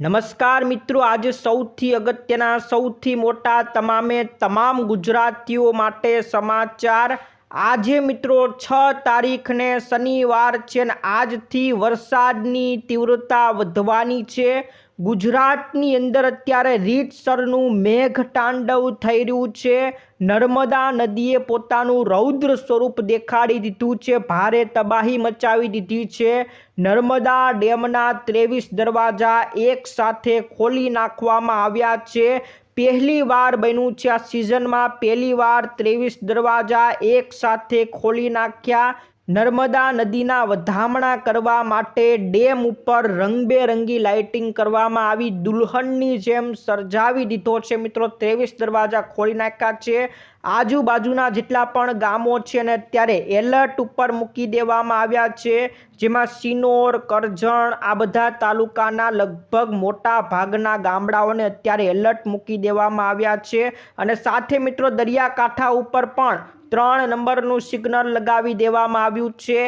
નમસ્કાર મિત્રો, આજે સૌથી અગત્યના, સૌથી મોટા, તમામે તમામ ગુજરાતીઓ માટે સમાચાર. આજે મિત્રો, છ તારીખને શનિવાર છે ને આજથી વરસાદની તીવ્રતા વધવાની છે. ગુજરાતની અંદર અત્યારે રીતસરનું મેઘ તાંડવ થઈ રહ્યું છે. નર્મદા નદીએ પોતાનું રૌદ્ર સ્વરૂપ દેખાડી દીધું છે. ભારે તબાહી મચાવી દીધી છે. નર્મદા ડેમના ત્રેવીસ દરવાજા એક સાથે ખોલી નાખવામાં આવ્યા છે. પહેલી વાર બન્યું છે આ સિઝનમાં પહેલી વાર ત્રેવીસ દરવાજા એક સાથે ખોલી નાખ્યા. નર્મદા નદીના વધામણા કરવા માટે ડેમ ઉપર રંગબેરંગી લાઇટિંગ કરવામાં આવી. દુલ્હનની જેમ સર્જાવી દીધો છે મિત્રો. ત્રેવીસ દરવાજા ખોલી નાખ્યા છે. આજુબાજુના જેટલા પણ ગામો છે અને અત્યારે એલર્ટ ઉપર મૂકી દેવામાં આવ્યા છે. જેમાં સિનોર કરજણ, આ બધા તાલુકાના લગભગ મોટા ભાગના ગામડાઓને અત્યારે એલર્ટ મૂકી દેવામાં આવ્યા છે. અને સાથે મિત્રો દરિયાકાંઠા ઉપર પણ ત્રણ નંબરનું સિગ્નલ લગાવી દેવામાં આવ્યું છે.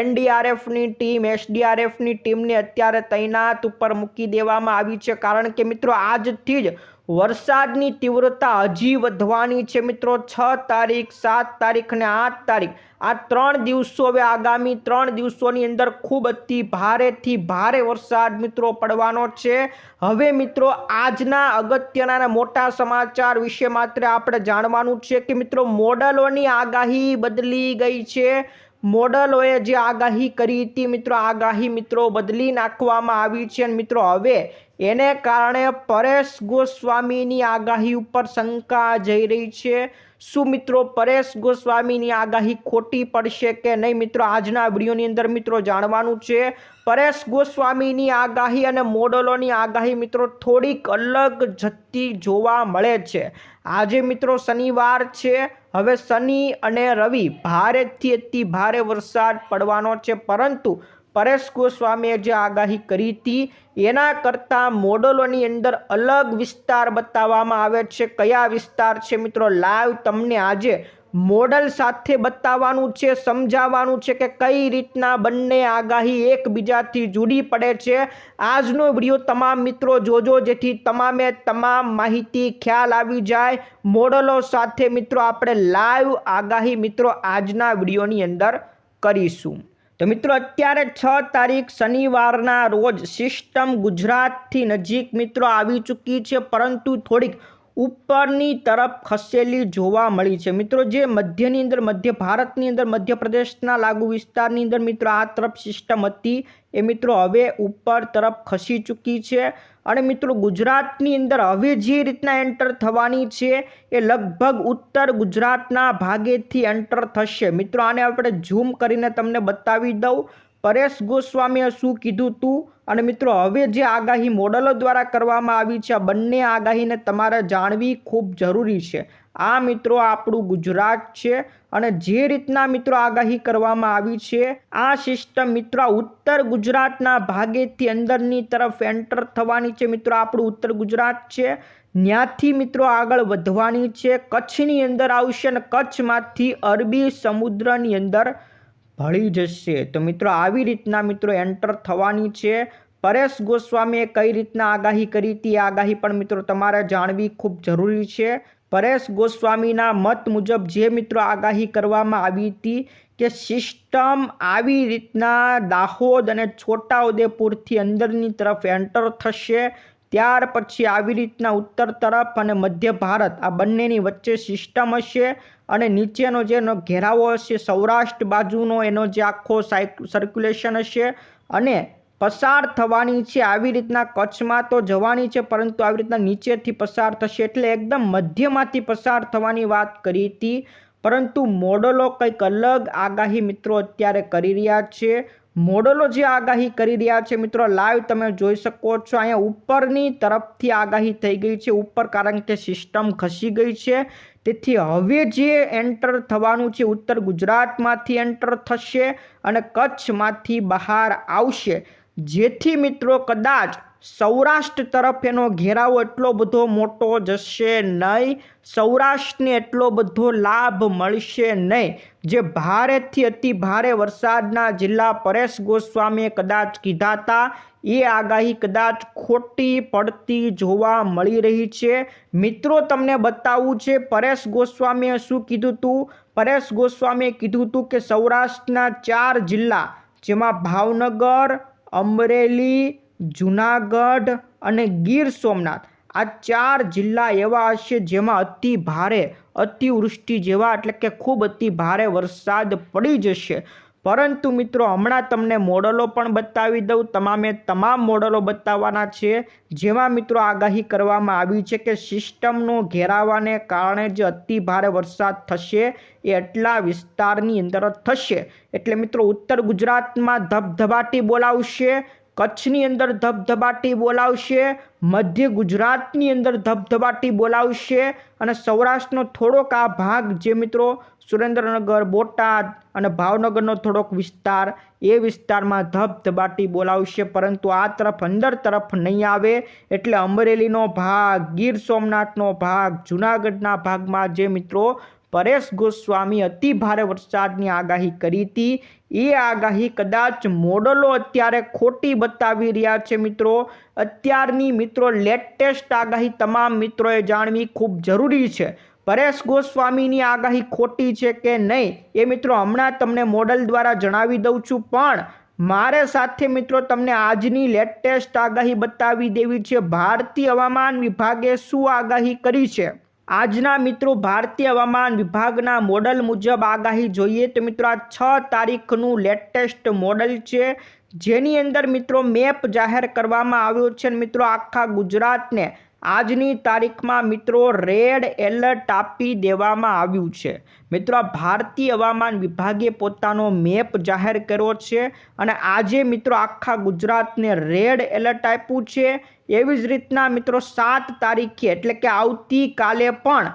એનડીઆરએફની ટીમ, એસડીઆરએફની ટીમને અત્યારે તૈનાત ઉપર મૂકી દેવામાં આવી છે. કારણ કે મિત્રો, આજથી જ વરસાદની તીવ્રતા હજી વધવાની છે. મિત્રો, છ તારીખ, સાત તારીખ અને આઠ તારીખ આ ત્રણ દિવસો હવે આગામી ત્રણ દિવસોની અંદર ખૂબ અતિ ભારેથી ભારે વરસાદ મિત્રો પડવાનો છે. હવે મિત્રો આજના અગત્યના મોટા સમાચાર વિશે માત્ર આપણે જાણવાનું છે કે મિત્રો મોડલોની આગાહી બદલી ગઈ છે. મોડલોએ જે આગાહી કરી હતી મિત્રો, આગાહી મિત્રો બદલી નાખવામાં આવી છે અને મિત્રો હવે એને કારણે પરેશ ગોસ્વામીની આગાહી ઉપર શંકા જઈ રહી છે. શું મિત્રો પરેશ ગોસ્વામીની આગાહી ખોટી પડશે કે નહીં? મિત્રો, આજના વિડીયોની અંદર મિત્રો જાણવાનું છે, પરેશ ગોસ્વામીની આગાહી અને મોડલોની આગાહી મિત્રો થોડીક અલગ જતી જોવા મળે છે. આજે મિત્રો શનિવાર છે, હવે શનિ અને રવિ ભારેથી અતિ ભારે વરસાદ પડવાનો છે, પરંતુ પરેશ ગોસ્વામીએ જે આગાહી કરી હતી, એના કરતાં મોડલોની અંદર અલગ વિસ્તાર બતાવવામાં આવે છે. કયા વિસ્તાર છે મિત્રો? લાઈવ તમને આજે મોડલ સાથે બતાવવાનું છે, સમજાવવાનું છે કે કઈ રીતના બંને આગાહી એકબીજાથી જુદી પડે છે. આજનો વીડિયો તમામ મિત્રો જોજો, જેથી તમામે તમામ માહિતી ખ્યાલ આવી જાય. મોડલો સાથે મિત્રો આપણે લાઈવ આગાહી મિત્રો આજના વિડીયોની અંદર કરીશું. તો મિત્રો, અત્યારે છ તારીખ શનિવારના રોજ સિસ્ટમ ગુજરાતથી નજીક મિત્રો આવી ચૂકી છે. પરંતુ થોડીક ઉપરની તરફ ખસેલી જોવા મળી છે. મિત્રો, જે મધ્યની અંદર મધ્ય ભારતની અંદર મધ્યપ્રદેશના લાગુ વિસ્તારની અંદર મિત્રો, આ તરફ સિસ્ટમ હતી. એ મિત્રો હવે ઉપર તરફ ખસી ચૂકી છે. અને મિત્રો, ગુજરાતની અંદર હવે જે રીતના એન્ટર થવાની છે, એ લગભગ ઉત્તર ગુજરાતના ભાગેથી એન્ટર થશે. મિત્રો, આને આપણે ઝૂમ કરીને તમને બતાવી દઉં. પરેશ ગોસ્વામીએ શું કીધું તું? અને મિત્રો, હવે જે આગાહી મોડલો દ્વારા કરવામાં આવી છે, આ બંને આગાહીને તમારે જાણવી ખૂબ જરૂરી છે. આ મિત્રો આપણું ગુજરાત છે અને જે રીતના મિત્રો આગાહી કરવામાં આવી છે, આ સિસ્ટમ મિત્રો ઉત્તર ગુજરાતના ભાગેથી અંદરની તરફ એન્ટર થવાની છે. મિત્રો, આપણું ઉત્તર ગુજરાત છે ત્યાંથી મિત્રો આગળ વધવાની છે. કચ્છની અંદર આવશે અને કચ્છમાંથી અરબી સમુદ્રની અંદર ભળી જશે. તો મિત્રો, આવી રીતના મિત્રો એન્ટર થવાની છે. પરેશ ગોસ્વામીએ કઈ રીતના આગાહી કરી હતી? આગાહી પણ મિત્રો તમારે જાણવી ખૂબ જરૂરી છે. પરેશ ગોસ્વામીના મત મુજબ જે મિત્રો આગાહી કરવામાં આવી હતી કે સિસ્ટમ આવી રીતના દાહોદ અને છોટાઉદેપુરથી અંદરની તરફ એન્ટર થશે ત્યાર પછી આવી રીતના ઉત્તર તરફ અને મધ્ય ભારત, આ બંનેની વચ્ચે સિસ્ટમ હશે અને નીચેનો જેનો ઘેરાવો હશે, સૌરાષ્ટ્ર બાજુનો એનો જે આખો સર્ક્યુલેશન હશે અને પસાર થવાની છે, આવી રીતના કચ્છમાં તો જવાની છે, પરંતુ આવી રીતના નીચેથી પસાર થશે એટલે એકદમ મધ્યમાંથી પસાર થવાની વાત કરી હતી. પરંતુ મોડલો કંઈક અલગ આગાહી મિત્રો અત્યારે કરી રહ્યા છે. મોડલો જે આગાહી કરી રહ્યા છે મિત્રો લાઈવ તમે જોઈ શકો છો. અહીંયા ઉપરની તરફથી આગાહી થઈ ગઈ છે. ઉપર કારણ કે સિસ્ટમ ખસી ગઈ છે. તેથી હવે જે એન્ટર થવાનું છે, ઉત્તર ગુજરાતમાંથી એન્ટર થશે અને કચ્છમાંથી બહાર આવશે. જેથી મિત્રો, કદાચ સૌરાષ્ટ્ર તરફ એનો ઘેરાવો એટલો બધો મોટો જશે નહીં. સૌરાષ્ટ્રને એટલો બધો લાભ મળશે નહીં. જે ભારેથી અતિ ભારે વરસાદના જિલ્લા પરેશ ગોસ્વામીએ કદાચ કીધા હતા. એ આગાહી કદાચ ખોટી પડતી જોવા મળી રહી છે. મિત્રો, તમને બતાવવું છે, પરેશ ગોસ્વામીએ શું કીધું હતું પરેશ ગોસ્વામીએ કીધું હતું કે સૌરાષ્ટ્રના ચાર જિલ્લા, જેમાં ભાવનગર, અમરેલી જુનાગઢ અને ગીર સોમનાથ. આ ચાર જિલ્લા એવા હશે જેમાં અતિ ભારે, અતિવૃષ્ટિ જેવા એટલે કે ખૂબ અતિ ભારે વરસાદ પડી જશે. પરંતુ મિત્રો, હમણાં તમને મોડલો પણ બતાવી દઉં. તમામે તમામ મોડલો બતાવવાના છે, જેમાં મિત્રો આગાહી કરવામાં આવી છે કે સિસ્ટમનો ઘેરાવાને કારણે જે અતિ ભારે વરસાદ થશે એ એટલા વિસ્તારની અંદર થશે. એટલે મિત્રો, ઉત્તર ગુજરાતમાં ધબધબાટી બોલાવશે કચ્છની અંદર ધબધબાટી બોલાવશે, મધ્ય ગુજરાતની અંદર ધબધબાટી બોલાવશે અને સૌરાષ્ટ્રનો થોડોક આ ભાગ જે મિત્રો સુરેન્દ્રનગર, બોટાદ અને ભાવનગરનો થોડોક વિસ્તાર, એ વિસ્તારમાં ધબધબાટી બોલાવશે. પરંતુ આ તરફ, અંદર તરફ નહીં આવે એટલે અમરેલીનો ભાગ, ગીર સોમનાથનો ભાગ, જૂનાગઢના ભાગમાં જે મિત્રો પરેશ ગોસ્વામી અતિ ભારે વરસાદની આગાહી કરી હતી. એ આગાહી કદાચ મોડલો અત્યારે ખોટી બતાવી રહ્યા છે મિત્રો. અત્યારની મિત્રો લેટેસ્ટ આગાહી તમામ મિત્રોએ જાણવી ખૂબ જરૂરી છે. પરેશ ગોસ્વામીની આગાહી ખોટી છે કે નહીં એ મિત્રો હમણાં તમને મોડલ દ્વારા જણાવી દઉં છું. પણ મારે સાથે મિત્રો તમને આજની લેટેસ્ટ આગાહી બતાવી દેવી છે. ભારતીય હવામાન વિભાગે શું આગાહી કરી છે? આજના મિત્રો ભારતીય હવામાન વિભાગના મોડલ મુજબ આગાહી જોઈએ તો મિત્રો આ છ તારીખનું લેટેસ્ટ મોડલ છે. જેની અંદર મિત્રો મેપ જાહેર કરવામાં આવ્યો છે મિત્રો આખા ગુજરાતને આજની તારીખમાં મિત્રો રેડ એલર્ટ આપી દેવામાં આવ્યું છે. મિત્રો ભારતીય હવામાન વિભાગે પોતાનો મેપ જાહેર કર્યો છે અને આજે મિત્રો આખા ગુજરાતને રેડ એલર્ટ આપ્યું છે. એવી જ રીતના મિત્રો સાત તારીખે, એટલે કે આવતીકાલે પણ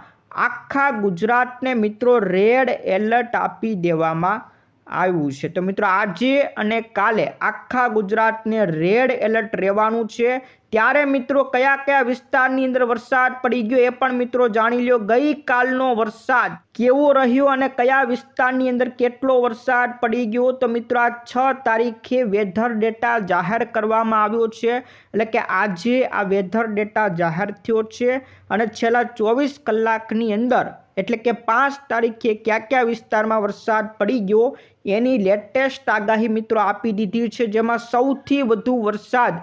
આખા ગુજરાતને મિત્રો રેડ એલર્ટ આપી દેવામાં આવ્યું છે. તો મિત્રો આજે અને કાલે આખા ગુજરાતને રેડ એલર્ટ રહેવાનું છે. ત્યારે મિત્રો કયા કયા વિસ્તારની અંદર વરસાદ પડી ગયો એ પણ મિત્રો જાણી લ્યો. ગઈકાલનો વરસાદ કેવો રહ્યો અને કયા વિસ્તારની અંદર કેટલો વરસાદ પડી ગયો? તો મિત્રો આ છ તારીખે વેધર ડેટા જાહેર કરવામાં આવ્યો છે. એટલે કે આજે આ વેધર ડેટા જાહેર થયો છે. અને છેલ્લા ચોવીસ કલાકની અંદર એટલે કે પાંચ તારીખે કયા કયા વિસ્તારમાં વરસાદ પડી ગયો, એની લેટેસ્ટ આગાહી મિત્રો આપી દીધી છે, જેમાં સૌથી વધુ વરસાદ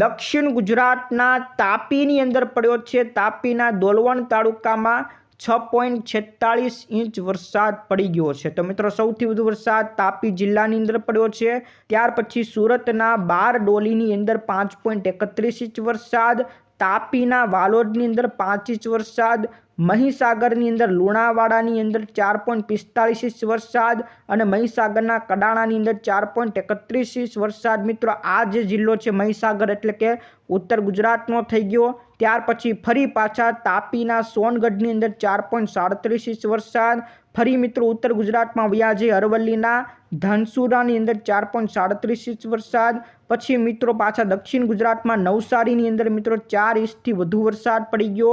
દક્ષિણ ગુજરાતના તાપીની અંદર પડ્યો છે. તાપીના દોલવણ તાલુકામાં છ પોઈન્ટ છેતાળીસ ઇંચ વરસાદ પડી ગયો છે. તો મિત્રો, સૌથી વધુ વરસાદ તાપી જિલ્લાની અંદર પડ્યો છે. ત્યાર પછી સુરતના બાર ડોલીની અંદર પાંચ પોઈન્ટ એકત્રીસ ઇંચ વરસાદ તાપીના વાલોડની અંદર પાંચ ઇંચ વરસાદ, મહીસાગરની અંદર લુણાવાડાની અંદર ચાર પોઈન્ટ પિસ્તાળીસ ઇંચ વરસાદ અને મહીસાગરના કડાણાની અંદર ચાર પોઈન્ટ એકત્રીસ ઇંચ વરસાદ. મિત્રો, આ જે જિલ્લો છે મહીસાગર એટલે કે ઉત્તર ગુજરાતનો થઈ ગયો. ત્યાર પછી ફરી પાછા તાપીના સોનગઢની અંદર ચાર પોઈન્ટ સાડત્રીસ ઇંચ વરસાદ ફરી મિત્રો ઉત્તર ગુજરાતમાં વ્યાજે અરવલ્લીના ધનસુરાની અંદર ચાર પોઈન્ટ સાડત્રીસ ઇંચ વરસાદ. પછી મિત્રો પાછા દક્ષિણ ગુજરાતમાં નવસારીની અંદર મિત્રો ચાર ઇંચથી વધુ વરસાદ પડી ગયો.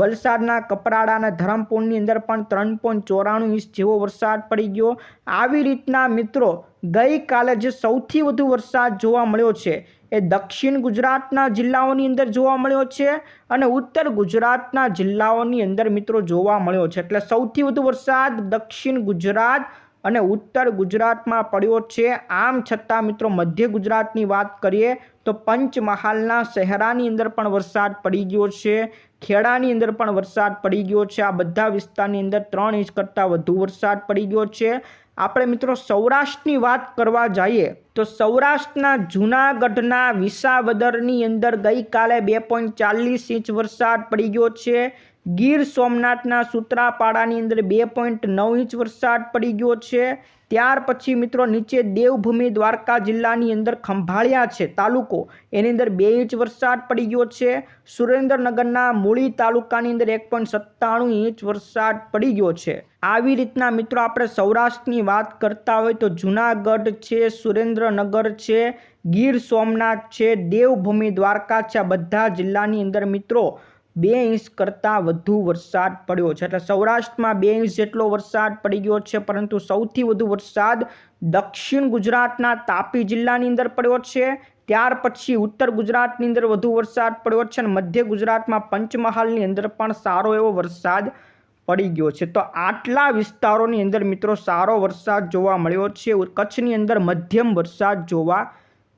વલસાડના કપરાડાના ધરમપુરની અંદર પણ ત્રણ પોઈન્ટ ચોરાણું ઇંચ જેવો વરસાદ પડી ગયો. આવી રીતના મિત્રો ગઈકાલે જે સૌથી વધુ વરસાદ જોવા મળ્યો છે. એ દક્ષિણ ગુજરાતના જિલ્લાઓની અંદર જોવા મળ્યો છે અને ઉત્તર ગુજરાતના જિલ્લાઓની અંદર મિત્રો જોવા મળ્યો છે. એટલે સૌથી વધુ વરસાદ દક્ષિણ ગુજરાત અને ઉત્તર ગુજરાતમાં પડ્યો છે. આમ છતાં મિત્રો મધ્ય ગુજરાતની વાત કરીએ તો પંચમહાલના શહેરાની અંદર પણ વરસાદ પડી ગયો છે. ખેડાની અંદર પણ વરસાદ પડી ગયો છે. આ બધા વિસ્તારની અંદર ત્રણ ઇંચ કરતાં વધુ વરસાદ પડી ગયો છે. આપણે મિત્રો સૌરાષ્ટ્રની વાત કરવા જઈએ તો સૌરાષ્ટ્રના જૂનાગઢના વિસાવદરની અંદર ગઈકાલે બે પોઈન્ટ ચાલીસ ઇંચ વરસાદ પડી ગયો છે. ગીર સોમનાથના સૂત્રાપાડાની અંદર બે પોઈન્ટ નવ ઇંચ વરસાદ પડી ગયો છે. ત્યાર પછી મિત્રો નીચે દેવભૂમિ દ્વારકા જિલ્લાની અંદર ખંભાળિયા છે તાલુકો. એની અંદર બે ઇંચ વરસાદ પડી ગયો છે. સુરેન્દ્રનગરના મૂળી તાલુકાની અંદર એક પોઈન્ટ સત્તાણું ઇંચ વરસાદ પડી ગયો છે. આવી રીતના મિત્રો આપણે સૌરાષ્ટ્રની વાત કરતા હોય તો જુનાગઢ છે, સુરેન્દ્રનગર છે, ગીર સોમનાથ છે, દેવભૂમિ દ્વારકા છે. આ બધા જિલ્લાની અંદર મિત્રો બે ઇંચ કરતાં વધુ વરસાદ પડ્યો છે. એટલે સૌરાષ્ટ્રમાં બે ઇંચ જેટલો વરસાદ પડી ગયો છે, પરંતુ સૌથી વધુ વરસાદ દક્ષિણ ગુજરાતના તાપી જિલ્લાની અંદર પડ્યો છે. ત્યાર પછી ઉત્તર ગુજરાતની અંદર વધુ વરસાદ પડ્યો છે અને મધ્ય ગુજરાતમાં પંચમહાલની અંદર પણ સારો એવો વરસાદ પડી ગયો છે. તો આટલા વિસ્તારોની અંદર મિત્રો સારો વરસાદ જોવા મળ્યો છે. કચ્છની અંદર મધ્યમ વરસાદ જોવા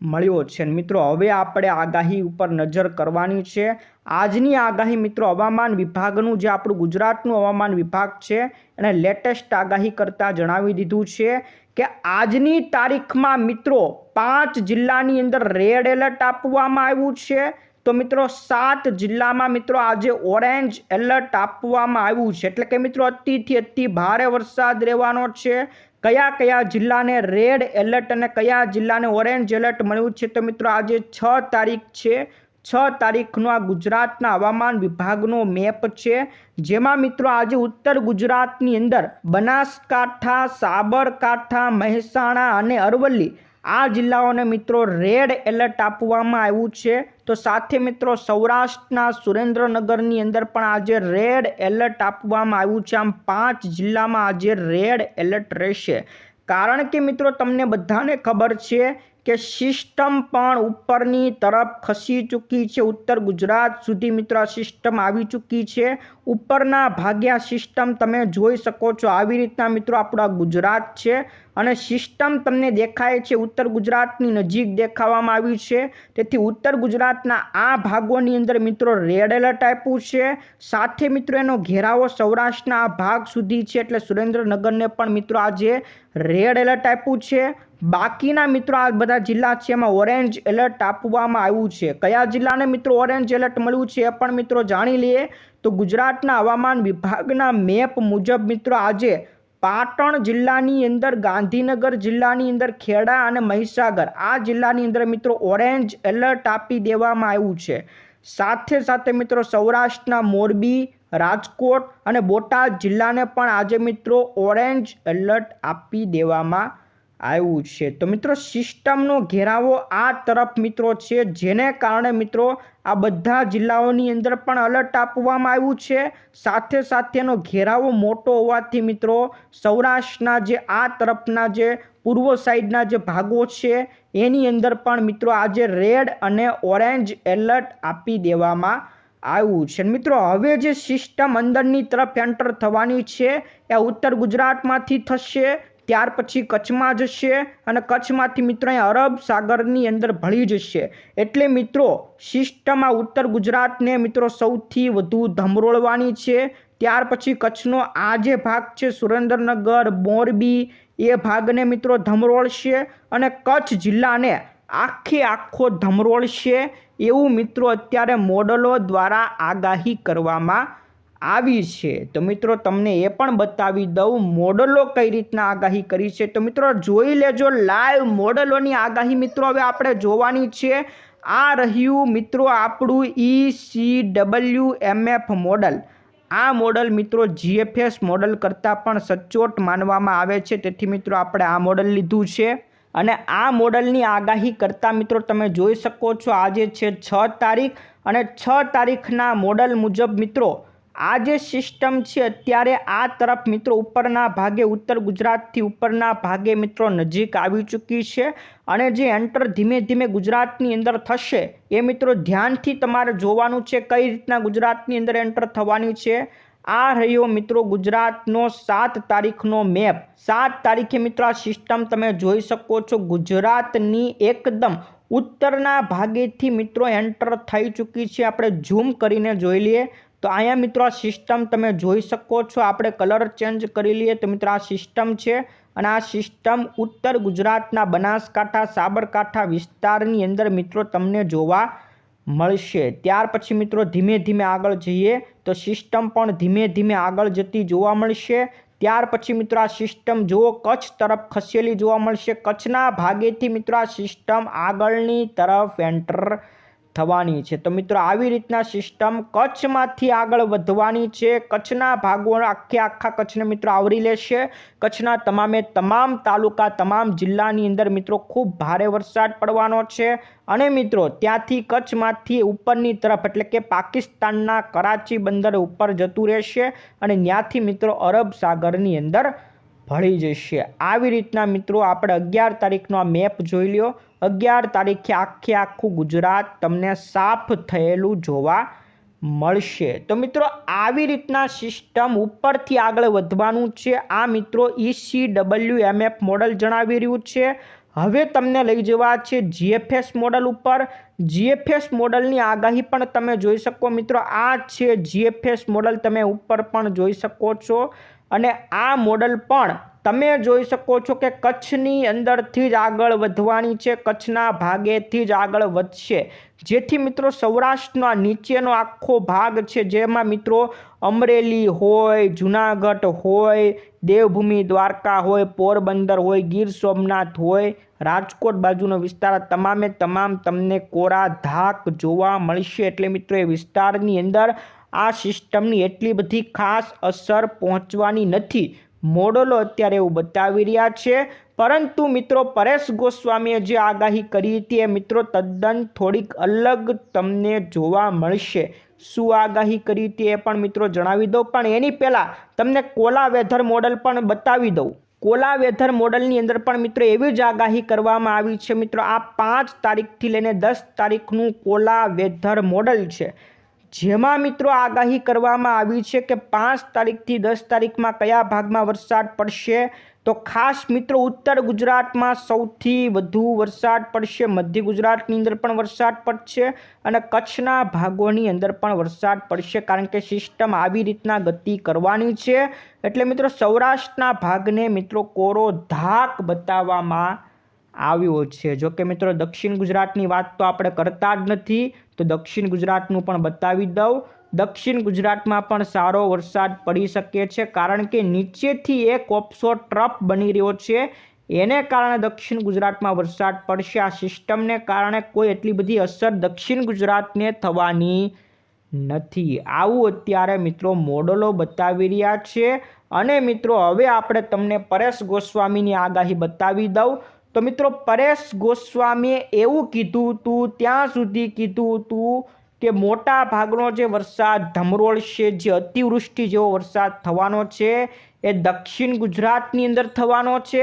મળ્યો છે. મિત્રો, હવે આપણે આગાહી ઉપર નજર કરવાની છે. આજની આગાહી મિત્રો, હવામાન વિભાગનું જે આપણું ગુજરાતનું હવામાન વિભાગ છે એણે લેટેસ્ટ આગાહી કરતાં જણાવી દીધું છે કે આજની તારીખમાં મિત્રો, પાંચ જિલ્લાની અંદર રેડ એલર્ટ આપવામાં આવ્યું છે. તો મિત્રો, સાત જિલ્લામાં મિત્રો, આજે ઓરેન્જ એલર્ટ આપવામાં આવ્યું છે. એટલે કે મિત્રો, અતિથી અતિ ભારે વરસાદ રહેવાનો છે. કયા કયા જિલ્લાને રેડ એલર્ટ અને કયા જિલ્લાને ઓરેન્જ એલર્ટ મળ્યું છે? તો મિત્રો, આજે છ તારીખ છે. છ તારીખનો આ ગુજરાતના હવામાન વિભાગનો મેપ છે. જેમાં મિત્રો, આજે ઉત્તર ગુજરાતની અંદર બનાસકાંઠા, સાબરકાંઠા, મહેસાણા અને અરવલ્લી આ જિલ્લાઓને મિત્રો રેડ એલર્ટ આપવામાં આવ્યું છે. તો સાથે મિત્રો સૌરાષ્ટ્રના સુરેન્દ્રનગરની અંદર પણ આજે રેડ એલર્ટ આપવામાં આવ્યું છે. આમ પાંચ જિલ્લામાં આજે રેડ એલર્ટ રહેશે. કારણ કે મિત્રો તમને બધાને ખબર છે કે સિસ્ટમ પણ ઉપરની તરફ ખસી ચૂકી છે. ઉત્તર ગુજરાત સુધી મિત્રો સિસ્ટમ આવી ચૂકી છે. ઉપરના ભાગ્યા સિસ્ટમ તમે જોઈ શકો છો. આવી રીતના મિત્રો આપણા ગુજરાત છે અને સિસ્ટમ તમને દેખાય છે. ઉત્તર ગુજરાતની નજીક દેખાવામાં આવી છે. તેથી ઉત્તર ગુજરાતના આ ભાગોની અંદર મિત્રો રેડ એલર્ટ આપ્યું છે. સાથે મિત્રો એનો ઘેરાવો સૌરાષ્ટ્રના આ ભાગ સુધી છે. એટલે સુરેન્દ્રનગરને પણ મિત્રો આજે રેડ એલર્ટ આપ્યું છે. બાકીના મિત્રો આ બધા જિલ્લા છે, એમાં ઓરેન્જ એલર્ટ આપવામાં આવ્યું છે. કયા જિલ્લાને મિત્રો ઓરેન્જ એલર્ટ મળ્યું છે એ પણ મિત્રો જાણી લઈએ. તો ગુજરાતના હવામાન વિભાગના મેપ મુજબ મિત્રો આજે પાટણ જિલ્લાની અંદર, ગાંધીનગર જિલ્લાની અંદર, ખેડા અને મહીસાગર આ જિલ્લાની અંદર મિત્રો ઓરેન્જ એલર્ટ આપી દેવામાં આવ્યું છે. સાથે સાથે મિત્રો સૌરાષ્ટ્રના મોરબી, રાજકોટ અને બોટાદ જિલ્લાને પણ આજે મિત્રો ઓરેન્જ એલર્ટ આપી દેવામાં આવ્યું છે. તો મિત્રો, સિસ્ટમનો ઘેરાવો આ તરફ મિત્રો છે, જેને કારણે મિત્રો આ બધા જિલ્લાઓની અંદર પણ અલર્ટ આપવામાં આવ્યું છે. સાથે સાથેનો ઘેરાવો મોટો હોવાથી મિત્રો, સૌરાષ્ટ્રના જે આ તરફના જે પૂર્વ સાઈડના જે ભાગો છે, એની અંદર પણ મિત્રો આજે રેડ અને ઓરેન્જ એલર્ટ આપી દેવામાં આવ્યું છે. મિત્રો, હવે જે સિસ્ટમ અંદરની તરફ એન્ટર થવાની છે, એ ઉત્તર ગુજરાતમાંથી થશે. ત્યાર પછી કચ્છમાં જશે અને કચ્છમાંથી મિત્રો અહીં અરબ સાગરની અંદર ભળી જશે. એટલે મિત્રો સિસ્ટમમાં ઉત્તર ગુજરાતને મિત્રો સૌથી વધુ ધમરોળવાની છે. ત્યાર પછી કચ્છનો આ જે ભાગ છે, સુરેન્દ્રનગર, મોરબી, એ ભાગને મિત્રો ધમરોળશે અને કચ્છ જિલ્લાને આખે આખો ધમરોળશે એવું મિત્રો અત્યારે મોડલો દ્વારા આગાહી કરવામાં આવી છે. તો મિત્રો, તમને એ પણ બતાવી દઉં, મોડલો કઈ રીતના આગાહી કરી છે. તો મિત્રો, જોઈ લેજો લાઈવ મોડલોની આગાહી મિત્રો હવે આપણે જોવાની છે. આ રહ્યું મિત્રો આપણું E C W MF model. આ મોડલ મિત્રો જીએફએસ મોડલ કરતાં પણ સચોટ માનવામાં આવે છે. તેથી મિત્રો, આપણે આ મોડલ લીધું છે. અને આ મોડલની આગાહી કરતાં મિત્રો, તમે જોઈ શકો છો, આજે છે છ તારીખ. અને છ તારીખના મોડલ મુજબ મિત્રો આ જે સિસ્ટમ છે, અત્યારે આ તરફ મિત્રો ઉપરના ભાગે, ઉત્તર ગુજરાતથી ઉપરના ભાગે મિત્રો નજીક આવી ચૂકી છે અને જે એન્ટર ધીમે ધીમે ગુજરાતની અંદર થશે, એ મિત્રો ધ્યાનથી તમારે જોવાનું છે કઈ રીતના ગુજરાતની અંદર એન્ટર થવાની છે. આ રહ્યો મિત્રો ગુજરાતનો સાત તારીખનો મેપ સાત તારીખે મિત્રો આ સિસ્ટમ તમે જોઈ શકો છો, ગુજરાતની એકદમ ઉત્તરના ભાગેથી મિત્રો એન્ટર થઈ ચૂકી છે. આપણે ઝૂમ કરીને જોઈ લઈએ. તો અહીંયા મિત્રો આ સિસ્ટમ તમે જોઈ શકો છો. આપણે કલર ચેન્જ કરી લઈએ તો મિત્રો આ સિસ્ટમ છે અને આ સિસ્ટમ ઉત્તર ગુજરાતના બનાસકાંઠા, સાબરકાંઠા વિસ્તારની અંદર મિત્રો તમને જોવા મળશે. ત્યાર પછી મિત્રો ધીમે ધીમે આગળ જઈએ તો સિસ્ટમ પણ ધીમે ધીમે આગળ જતી જોવા મળશે. ત્યાર પછી મિત્રો આ સિસ્ટમ જુઓ, કચ્છ તરફ ખસેલી જોવા મળશે. કચ્છના ભાગેથી મિત્રો આ સિસ્ટમ આગળની તરફ એન્ટર થવાની છે. તો મિત્રો, આવી રીતના સિસ્ટમ કચ્છમાંથી આગળ વધવાની છે. કચ્છના ભાગો આખે આખા કચ્છને મિત્રો આવરી લેશે. કચ્છના તમામે તમામ તાલુકા, તમામ જિલ્લાની અંદર મિત્રો ખૂબ ભારે વરસાદ પડવાનો છે. અને મિત્રો, ત્યાંથી કચ્છમાંથી ઉપરની તરફ એટલે કે પાકિસ્તાનના કરાચી બંદર ઉપર જતું રહેશે અને ત્યાંથી મિત્રો અરબ સાગરની અંદર ભળી જશે. આવી રીતના મિત્રો, આપણે અગિયાર તારીખનો આ મેપ જોઈ લ્યો. અગિયાર તારીખે આખે આખું ગુજરાત તમને સાફ થયેલું જોવા મળશે. તો મિત્રો, આવી રીતના સિસ્ટમ ઉપરથી આગળ વધવાનું છે. આ મિત્રો ઈસી ડબલ્યુ એમએફ મોડલ જણાવી રહ્યું છે. હવે તમને લઈ જવા છે જીએફએસ મોડલ ઉપર. જીએફએસ મોડલની આગાહી પણ તમે જોઈ શકો મિત્રો. આ છે જીએફએસ મોડલ તમે ઉપર પણ જોઈ શકો છો. અને આ મોડલ પણ તમે જોઈ શકો છો કે કચ્છની અંદરથી જ આગળ વધવાની છે, કચ્છના ભાગેથી જ આગળ વધશે. જેથી મિત્રો સૌરાષ્ટ્રનો નીચેનો આખો ભાગ છે, જેમાં મિત્રો અમરેલી હોય, જુનાગઢ હોય, દેવભૂમિ દ્વારકા હોય, પોરબંદર હોય, ગીર સોમનાથ હોય, રાજકોટ બાજુનો વિસ્તાર તમામે તમામ તમને કોરા ધાક જોવા મળશે. એટલે મિત્રો એ વિસ્તારની અંદર આ સિસ્ટમની એટલી બધી ખાસ અસર પહોંચવાની નથી. મોડલો અત્યારે એવું બતાવી રહ્યા છે. પરંતુ મિત્રો, પરેશ ગોસ્વામીએ જે આગાહી કરી હતી એ મિત્રો તદ્દન થોડીક અલગ તમને જોવા મળશે. શું આગાહી કરી હતી એ પણ મિત્રો જણાવી દઉં. પણ એની પહેલાં તમને કોલા વેધર મોડલ પણ બતાવી દઉં. કોલા વેધર મોડલની અંદર પણ મિત્રો એવી જ આગાહી કરવામાં આવી છે. મિત્રો, આ પાંચ તારીખથી લઈને દસ તારીખનું કોલા વેધર મોડલ છે. જેમાં મિત્રો આગાહી કરવામાં આવી છે કે પાંચ તારીખથી દસ તારીખમાં કયા ભાગમાં વરસાદ પડશે? તો ખાસ મિત્રો ઉત્તર ગુજરાતમાં સૌથી વધુ વરસાદ પડશે, મધ્ય ગુજરાતની અંદર પણ વરસાદ પડશે અને કચ્છના ભાગોની અંદર પણ વરસાદ પડશે કારણ કે સિસ્ટમ આવી રીતના ગતિ કરવાની છે. એટલે મિત્રો સૌરાષ્ટ્રના ભાગને મિત્રો કોરો ધાક બતાવવામાં આવ્યો છે. જોકે મિત્રો દક્ષિણ ગુજરાતની વાત તો આપણે કરતા જ નથી. તો દક્ષિણ ગુજરાતનું પણ બતાવી દઉં. દક્ષિણ ગુજરાતમાં પણ સારો વરસાદ પડી શકે છે, કારણ કે નીચેથી એક ઓપ્સો ટ્રપ બની રહ્યો છે. એને કારણે દક્ષિણ ગુજરાતમાં વરસાદ પડશે. આ સિસ્ટમને કારણે કોઈ એટલી બધી અસર દક્ષિણ ગુજરાતને થવાની નથી. આવું અત્યારે મિત્રો મોડલો બતાવી રહ્યા છે. અને મિત્રો, હવે આપણે તમને પરેશ ગોસ્વામીની આગાહી બતાવી દઉં. તો મિત્રો પરેશ ગોસ્વામીએ એવું કીધું હતું, ત્યાં સુધી કીધું હતું કે મોટા ભાગનો જે વરસાદ ધમરોળશે જે અતિવૃષ્ટિ જેવો વરસાદ થવાનો છે, એ દક્ષિણ ગુજરાતની અંદર થવાનો છે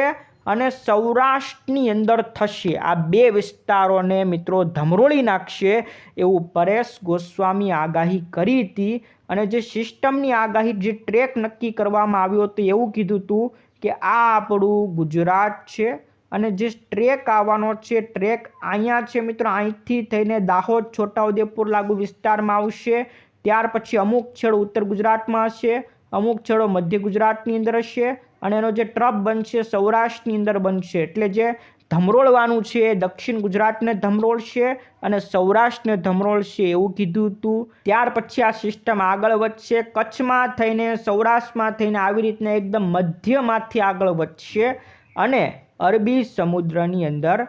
અને સૌરાષ્ટ્રની અંદર થશે. આ બે વિસ્તારોને મિત્રો ધમરોળી નાખશે એવું પરેશ ગોસ્વામી આગાહી કરી હતી અને જે સિસ્ટમની આગાહી, જે ટ્રેક નક્કી કરવામાં આવ્યો હતો એવું કીધું હતું કે આ આપણું ગુજરાત છે. અને જે ટ્રેક આવવાનો છે, ટ્રેક અહીંયા છે મિત્રો, અહીંથી થઈને દાહોદ, છોટાઉદેપુર લાગુ વિસ્તારમાં આવશે. ત્યાર પછી અમુક છેડો ઉત્તર ગુજરાતમાં હશે, અમુક છેડો મધ્ય ગુજરાતની અંદર હશે અને એનો જે ટ્રપ બનશે સૌરાષ્ટ્રની અંદર બનશે. એટલે જે ધમરોળવાનું છે દક્ષિણ ગુજરાતને ધમરોળશે અને સૌરાષ્ટ્રને ધમરોળશે એવું કીધું હતું. ત્યાર પછી આ સિસ્ટમ આગળ વધશે, કચ્છમાં થઈને સૌરાષ્ટ્રમાં થઈને આવી રીતના એકદમ મધ્યમાંથી આગળ વધશે અને અરબી સમુદ્રની અંદર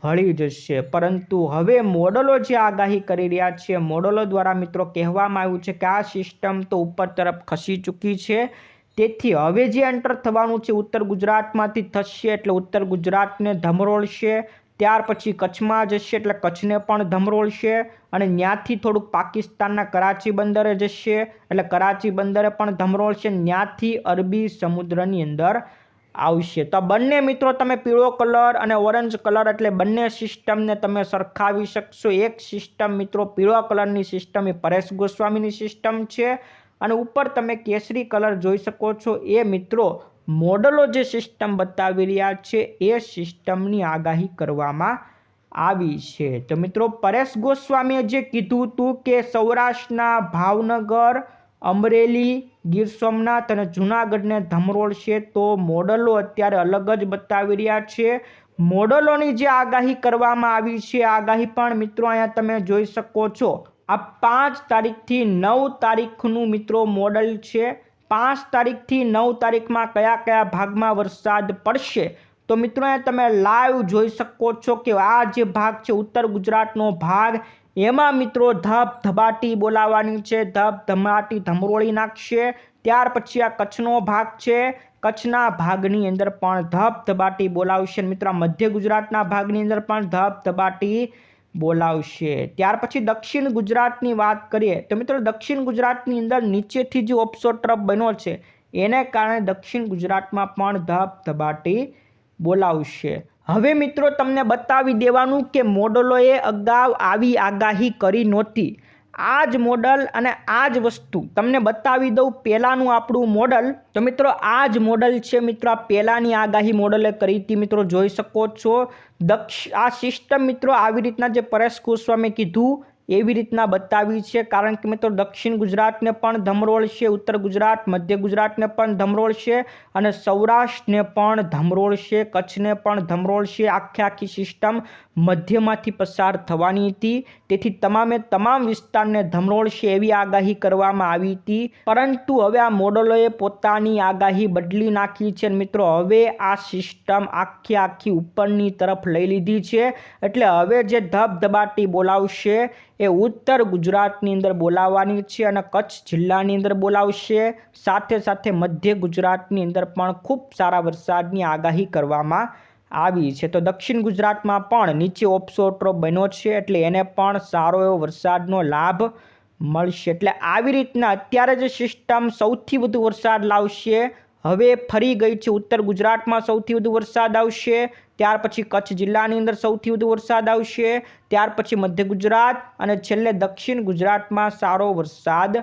ભળી જશે. પરંતુ હવે મોડલો જે આગાહી કરી રહ્યા છે, મોડલો દ્વારા મિત્રો કહેવામાં આવ્યું છે કે આ સિસ્ટમ તો ઉપર તરફ ખસી ચૂકી છે. તેથી હવે જે એન્ટર થવાનું છે, ઉત્તર ગુજરાતમાંથી થશે એટલે ઉત્તર ગુજરાતને ધમરોળશે. ત્યાર પછી કચ્છમાં જશે એટલે કચ્છને પણ ધમરોળશે અને ત્યાંથી થોડુંક પાકિસ્તાનના કરાચી બંદરે જશે એટલે કરાચી બંદરે પણ ધમરોળશે. ત્યાંથી અરબી સમુદ્રની અંદર આવશે. તો બંને મિત્રો તમે પીળો કલર અને ઓરેન્જ કલર એટલે બંને સિસ્ટમને તમે સરખાવી શકશો. એક સિસ્ટમ મિત્રો પીળો કલરની સિસ્ટમ એ પરેશ ગોસ્વામીની સિસ્ટમ છે અને ઉપર તમે કેસરી કલર જોઈ શકો છો. એ મિત્રો મોડલો જે સિસ્ટમ બતાવી રહ્યા છે એ સિસ્ટમની આગાહી કરવામાં આવી છે. તો મિત્રો પરેશ ગોસ્વામીએ જે કીધું હતું કે સૌરાષ્ટ્રના ભાવનગર અમરેલી, ગીર સોમનાથ અને જૂનાગઢને ધમરોળશે તો મોડલો અત્યારે અલગ જ બતાવી રહ્યા છે. મોડલોની જે આગાહી કરવામાં આવી છે આગાહી પણ મિત્રો અહીંયા તમે જોઈ શકો છો. આ પાંચ તારીખથી નવ તારીખનું મિત્રો મોડલ છે. પાંચ તારીખથી નવ તારીખમાં કયા કયા ભાગમાં વરસાદ પડશે? તો મિત્રો અહીંયા તમે લાઈવ જોઈ શકો છો કે આ જે ભાગ છે, ઉત્તર ગુજરાતનો ભાગ એમાં મિત્રો ધબ ધબાટી બોલાવવાની છે, ધબ ધમાટી ધમરોળી નાખશે, ત્યાર પછી આ કચ્છનો ભાગ છે. કચ્છના ભાગની અંદર પણ ધબ ધબાટી બોલાવશે મિત્રો મધ્ય ગુજરાતના ભાગની અંદર પણ ધબ ધબાટી બોલાવશે. ત્યાર પછી દક્ષિણ ગુજરાતની વાત કરીએ તો મિત્રો દક્ષિણ ગુજરાતની અંદર નીચેથી જે ઓપ્સો ટ્રપ બન્યો છે, એને કારણે દક્ષિણ ગુજરાતમાં પણ ધબ ધબાટી બોલાવશે. હવે મિત્રો તમને બતાવી દેવાનું કે મોડલોએ અગાઉ આવી આગાહી કરી નહોતી. આ જ મોડલ અને આ જ વસ્તુ. તમને બતાવી દઉં પહેલાંનું આપણું મોડલ. તો મિત્રો, આ જ મોડલ છે મિત્રો, આ પહેલાંની આગાહી મોડલે કરી હતી. મિત્રો, જોઈ શકો છો. દક્ષ, આ સિસ્ટમ મિત્રો, આવી રીતના જે પરેશ ગોસ્વામી કીધું એવી રીતના બતાવી છે. કારણ કે મિત્રો દક્ષિણ ગુજરાતને પણ ધમરોળશે ઉત્તર ગુજરાત, મધ્ય ગુજરાતને પણ ધમરોળશે અને સૌરાષ્ટ્રને પણ ધમરોળશે કચ્છને પણ ધમરોળશે આખે આખી સિસ્ટમ મધ્યમાંથી પસાર થવાની હતી. તેથી તમામે તમામ વિસ્તારને ધમરોળશે એવી આગાહી કરવામાં આવી હતી. પરંતુ હવે આ મોડલોએ પોતાની આગાહી બદલી નાખી છે મિત્રો, હવે આ સિસ્ટમ આખી આખી ઉપરની તરફ લઈ લીધી છે. એટલે હવે જે ધબધબાટી બોલાવશે એ ઉત્તર ગુજરાતની અંદર બોલાવવાની છે અને કચ્છ જિલ્લાની અંદર બોલાવશે. સાથે સાથે મધ્ય ગુજરાતની અંદર પણ ખૂબ સારા વરસાદની આગાહી કરવામાં આવી છે. તો દક્ષિણ ગુજરાતમાં પણ નીચે ઓપ્સો બન્યો છે એટલે એને પણ સારો એવો વરસાદનો લાભ મળશે. એટલે આવી રીતના અત્યારે જે સિસ્ટમ સૌથી વધુ વરસાદ લાવશે, હવે ફરી ગઈ છે ઉત્તર ગુજરાતમાં સૌથી વધુ વરસાદ આવશે, ત્યાર પછી કચ્છ જિલ્લાની અંદર સૌથી વધુ વરસાદ આવશે, ત્યાર પછી મધ્ય ગુજરાત અને છેલ્લે દક્ષિણ ગુજરાતમાં સારો વરસાદ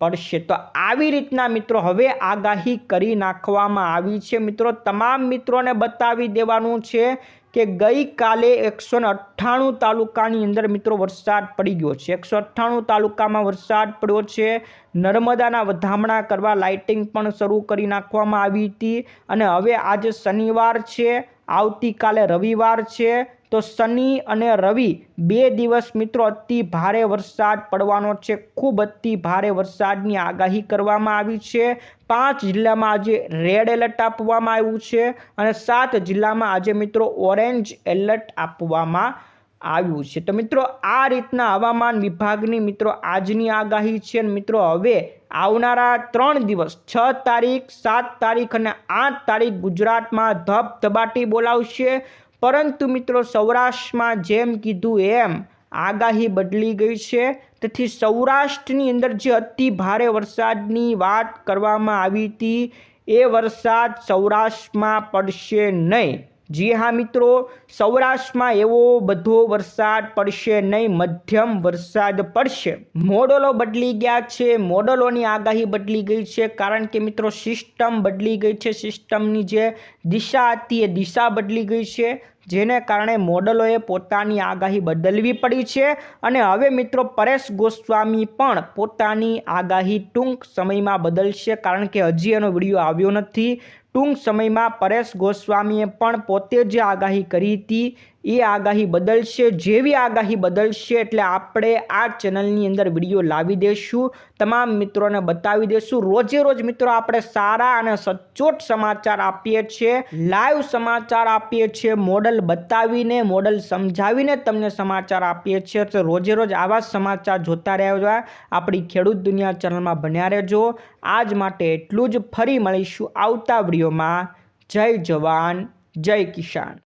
પડશે. તો આવી રીતના મિત્રો હવે આગાહી કરી નાખવામાં આવી છે. મિત્રો, તમામ મિત્રોને બતાવી દેવાનું છે કે ગઈકાલે એકસો અઠ્ઠાણું તાલુકાની અંદર મિત્રો વરસાદ પડી ગયો છે. એકસો અઠ્ઠાણું તાલુકામાં વરસાદ પડ્યો છે. નર્મદાના વધામણા કરવા લાઇટિંગ પણ શરૂ કરી નાખવામાં આવી હતી. અને હવે આજે શનિવાર છે. આવતીકાલે રવિવાર છે. તો શનિ અને રવિ બે દિવસ મિત્રો અતિ ભારે વરસાદ પડવાનો છે. ખૂબ અતિ ભારે વરસાદની આગાહી કરવામાં આવી છે. પાંચ જિલ્લામાં આજે રેડ એલર્ટ આપવામાં આવ્યું છે અને સાત જિલ્લામાં આજે મિત્રો ઓરેન્જ એલર્ટ આપવામાં આવ્યું છે. તો મિત્રો આ રીતના હવામાન વિભાગની મિત્રો આજની આગાહી છે મિત્રો હવે આવનારા ત્રણ દિવસ, છ તારીખ, સાત તારીખ અને આઠ તારીખ ગુજરાતમાં ધબધબાટી બોલાવશે. પરંતુ મિત્રો સૌરાષ્ટ્રમાં જેમ કીધું એમ આગાહી બદલી ગઈ છે. તેથી સૌરાષ્ટ્રની અંદર જે અતિ ભારે વરસાદની વાત કરવામાં આવી હતી, એ વરસાદ સૌરાષ્ટ્રમાં પડશે નહીં. જી હા મિત્રો, સૌરાષ્ટ્રમાં એવો બધો વરસાદ પડશે નહીં, મધ્યમ વરસાદ પડશે. મોડલો બદલી ગયા છે, મોડલોની આગાહી બદલી ગઈ છે, કારણ કે મિત્રો સિસ્ટમ બદલી ગઈ છે, સિસ્ટમની જે દિશા હતી એ દિશા બદલી ગઈ છે, જેને કારણે મોડલોએ પોતાની આગાહી બદલવી પડી છે અને હવે મિત્રો પરેશ ગોસ્વામી પણ પોતાની આગાહી ટૂંક સમયમાં બદલશે, કારણ કે હજી એનો વીડિયો આવ્યો નથી. ટૂંક સમયમાં પરેશ ગોસ્વામીએ પણ પોતે જે આગાહી કરી હતી એ આગાહી બદલશે, જેવી આગાહી બદલશે એટલે આપણે આ ચેનલની અંદર વીડિયો લાવી દઈશું તમામ મિત્રોને બતાવી દઈશું રોજે રોજ મિત્રો આપણે સારા અને સચોટ સમાચાર આપીએ છીએ, લાઈવ સમાચાર આપીએ છીએ, મોડલ બતાવીને, મોડલ સમજાવીને તમને સમાચાર આપીએ છીએ. તો રોજે રોજ આવા સમાચાર જોતા રહેવા આપણી ખેડૂત દુનિયા ચેનલમાં બન્યા રહેજો. આજ માટે એટલું જ. ફરી મળીશું આવતા વિડીયોમાં. જય જવાન, જય કિસાન.